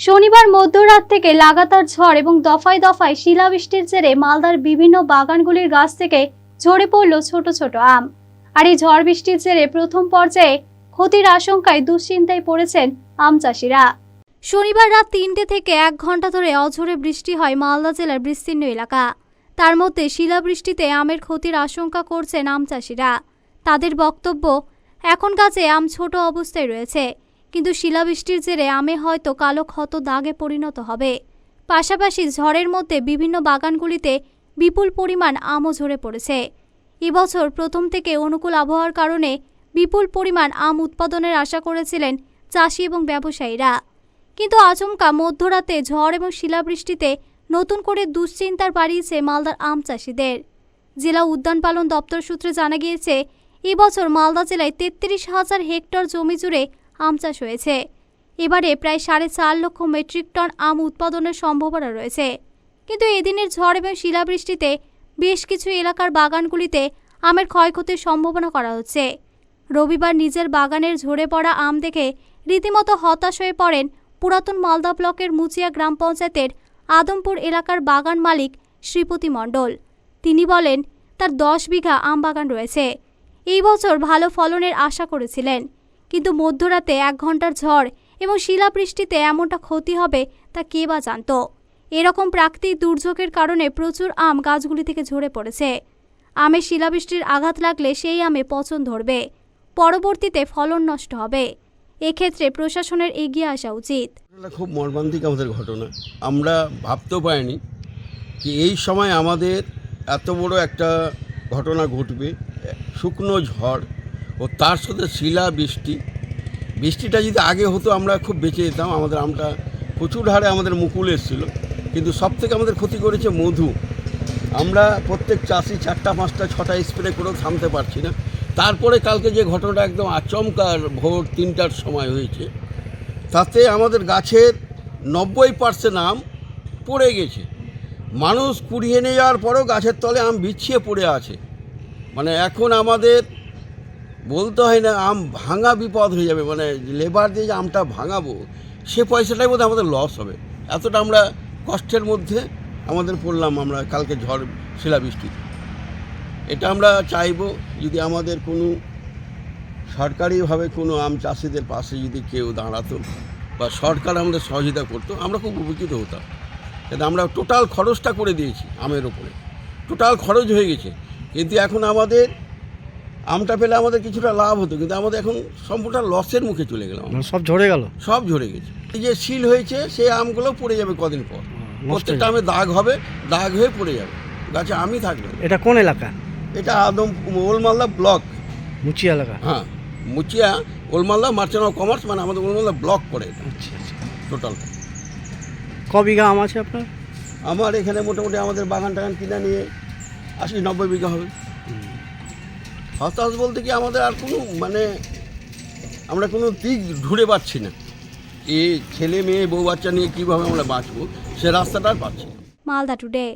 শনিবার মধ্যরাত থেকে লাগাতার ঝড় এবং দফায় দফায় শিলাবৃষ্টির জেরে মালদার বিভিন্ন বাগানগুলির গাছ থেকে ঝরে পড়ল ছোট ছোট আম। আর এই ঝড় বৃষ্টির জেরে প্রথম পর্যায়ে ক্ষতির আশঙ্কায় দুশ্চিন্তায় পড়েছেন আম চাষিরা। শনিবার রাত তিনটে থেকে এক ঘণ্টা ধরে অঝরে বৃষ্টি হয় মালদা জেলার বিস্তীর্ণ এলাকা। তার মধ্যে শিলাবৃষ্টিতে আমের ক্ষতির আশঙ্কা করছেন আম চাষিরা। তাদের বক্তব্য, এখন গাছে আম ছোট অবস্থায় রয়েছে। কিন্তু শিলাবৃষ্টির জেরে আমে হয়তো কালো ক্ষত দাগে পরিণত হবে। পাশাপাশি ঝড়ের মধ্যে বিভিন্ন বাগানগুলিতে বিপুল পরিমাণ আমও ঝরে পড়েছে। এবছর প্রথম থেকে অনুকূল আবহাওয়ার কারণে বিপুল পরিমাণ আম উৎপাদনের আশা করেছিলেন চাষি এবং ব্যবসায়ীরা। কিন্তু আচমকা মধ্যরাতে ঝড় এবং শিলাবৃষ্টিতে নতুন করে দুশ্চিন্তার বাড়িয়েছে মালদার আম চাষিদের। জেলা উদ্যান পালন দপ্তর সূত্রে জানা গিয়েছে, এবছর মালদা জেলায় তেত্রিশ হাজার হেক্টর জমি জুড়ে আম চাষ হয়েছে। এবারে প্রায় সাড়ে চার লক্ষ মেট্রিক টন আম উৎপাদনের সম্ভাবনা রয়েছে। কিন্তু এদিনের ঝড় এবং শিলাবৃষ্টিতে বেশ কিছু এলাকার বাগানগুলিতে আমের ক্ষয়ক্ষতির সম্ভাবনা করা হচ্ছে। রবিবার নিজের বাগানের ঝরে পড়া আম দেখে রীতিমতো হতাশ হয়ে পড়েন পুরাতন মালদা ব্লকের মুচিয়া গ্রাম পঞ্চায়েতের আদমপুর এলাকার বাগান মালিক শ্রীপতি মণ্ডল। তিনি বলেন, তার দশ বিঘা আম বাগান রয়েছে। এই বছর ভালো ফলনের আশা করেছিলেন। কিন্তু মধ্যরাতে এক ঘণ্টার ঝড় এবং শিলাবৃষ্টিতে এমনটা ক্ষতি হবে তা কে বা জানত? এরকম প্রাকৃতিক দুর্যোগের কারণে প্রচুর আম গাছগুলি থেকে ঝরে পড়েছে। আমে শিলাবৃষ্টির আঘাত লাগলে সেই আমে পচন ধরবে। পরবর্তীতে ফলন নষ্ট হবে। এক্ষেত্রে প্রশাসনের এগিয়ে আসা উচিত। খুব মর্মান্তিক আমাদের ঘটনা। আমরা ভাবতেও পারিনি কি এই সময় আমাদের এত বড় একটা ঘটনা ঘটবে। শুকনো ঝড় ও তার সাথে শিলা, বৃষ্টি। বৃষ্টিটা যদি আগে হতো, আমরা খুব বেঁচে যেতাম। আমাদের আমটা প্রচুর হারে আমাদের মুকুল এসেছিল। কিন্তু সব থেকে আমাদের ক্ষতি করেছে মধু। আমরা প্রত্যেক চাষি চারটা, পাঁচটা, ছটা স্প্রে করেও থামতে পারছি না। তারপরে কালকে যে ঘটনাটা একদম আচমকার ভোর তিনটার সময় হয়েছে, তাতে আমাদের গাছের নব্বই পার্সেন্ট আম পড়ে গেছে। মানুষ কুড়িয়ে নিয়ে যাওয়ার পরেও গাছের তলে আম বিছিয়ে পড়ে আছে। মানে এখন আমাদের বলতে হয় না, আম ভাঙা বিপদ হয়ে যাবে মানে লেবার দিয়ে যে আমটা ভাঙাবো, সে পয়সাটাই বোধহয় আমাদের লস হবে। এতটা আমরা কষ্টের মধ্যে আমাদের পড়লাম আমরা কালকে ঝড় শিলাবৃষ্টিতে এটা আমরা চাইব যদি আমাদের কোনো সরকারিভাবে কোনো আম চাষিদের পাশে যদি কেউ দাঁড়াতো বা সরকার আমাদের সহযোগিতা করতো, আমরা খুব উপকৃত হতাম। কিন্তু আমরা টোটাল খরচটা করে দিয়েছি আমের ওপরে। টোটাল খরচ হয়ে গেছে। কিন্তু এখন আমাদের আমটা পেলে আমাদের কিছুটা লাভ হতো কিন্তু আমাদের এখন সম্পূর্ণ লসের মুখে চলে গেলাম মানে সব ঝরে গেল? সব ঝরে গেছে। এই যে শিল হয়েছে সেই আমগুলো পড়ে যাবে কদিন পর। প্রত্যেকটা আমে দাগ হবে দাগ হয়ে পড়ে যাবে। গাছে আমি থাকবে এটা কোন এলাকা? এটা আদম ওলমালদা ব্লক। মুচি এলাকা? হ্যাঁ Muchia Old Malda merchant of commerce মানে আমাদের ওলমালদা ব্লক পড়ে এটা। আচ্ছা আচ্ছা। টোটাল ক বিঘা আম আছে আপনার? আমার এখানে মোটামুটি আমাদের বাগান টাগান কিনা নিয়ে আশি নব্বই বিঘা হবে। হতাশ বলতে কি আমাদের আর কোনো মানে আমরা কোনো দিক ঢুড়ে পাচ্ছি না। এ ছেলে মেয়ে, বউ বাচ্চা নিয়ে কীভাবে আমরা বাঁচবো? সে রাস্তাটা আর পাচ্ছি মালদা টুডে।